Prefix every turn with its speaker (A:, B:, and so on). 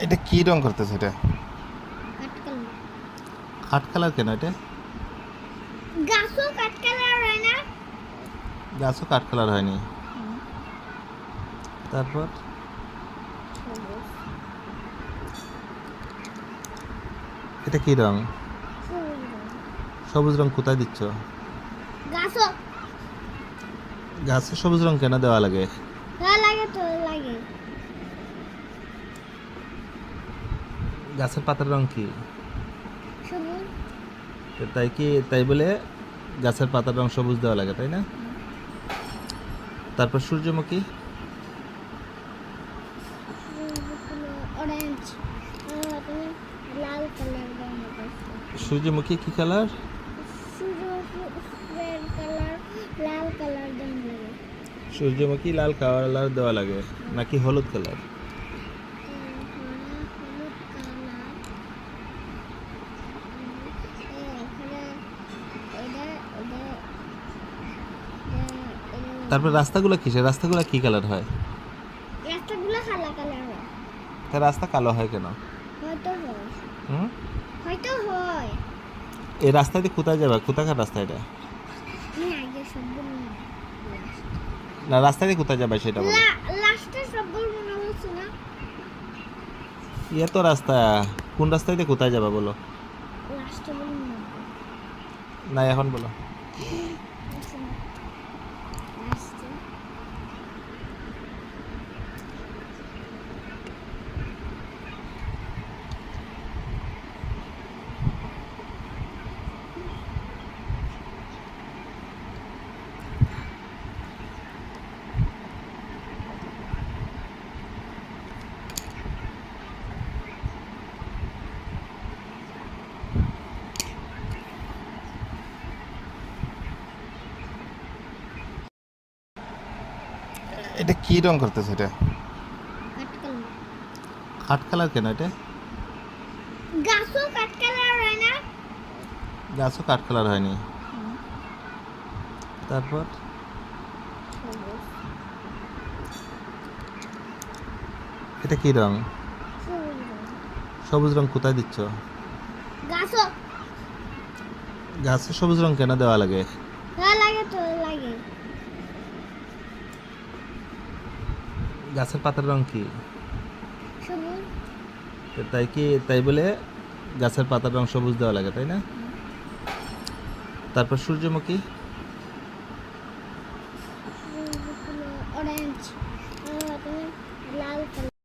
A: এটা কি রং করতেছে এটা? কাঠ কালার কেন এটা?
B: গাছও কাটকালার হয় না।
A: গাছও কাঠ কালার হয়নি। তারপর? এটা কি রং?
B: সবুজ রং।
A: কোথায় দিচ্ছ?
B: গাছও।
A: গাছে সবুজ রং কেন দেওয়া লাগে?
B: লাগে তো লাগে।
A: গাছের পাতার রং কি? তো তাই কি তাই বলে গাছের পাতার রং সবুজ দেওয়া লাগে তাই না? তারপর সূর্যমুখী? সূর্যমুখী কি কালার সূর্যমুখী লাল কালার দেওয়া লাগে। নাকি হলুদ কালার
B: হলুদ কালার
A: তারপর রাস্তাগুলো কিসের রাস্তাগুলো কি কালার হয়?
B: রাস্তাগুলো কালা কালার হয়।
A: তা রাস্তা কালো হয় কেন?
B: হয়তো হয়।
A: হুম?
B: হয়তো হয়।
A: এই রাস্তা দিয়ে কোথায় যাবে? কোথাকার রাস্তা এটা? না রাস্তা দিয়ে কোথায় যাবে সেটা বলো। ইয়ে তো রাস্তা। কোন রাস্তা দিয়ে কোথায় যাবে বলো? না এখন বলো। এটা কি রং করতেছে এটা? কাঠ কালার কেন এটা?
B: গাছও কাটকালার হয় না।
A: গাছও কাঠ কালার হয়নি। তারপর? এটা কি রং?
B: সবুজ রং।
A: কোথায় দিচ্ছ?
B: গাছও।
A: গাছে সবুজ রং কেন দেওয়া লাগে?
B: লাগে তো লাগে।
A: গাছের পাতার রং কি? তাই কি তাই বলে গাছের পাতার রং সবুজ দেওয়া লাগে তাই না? তারপর সূর্যমুখী? লাল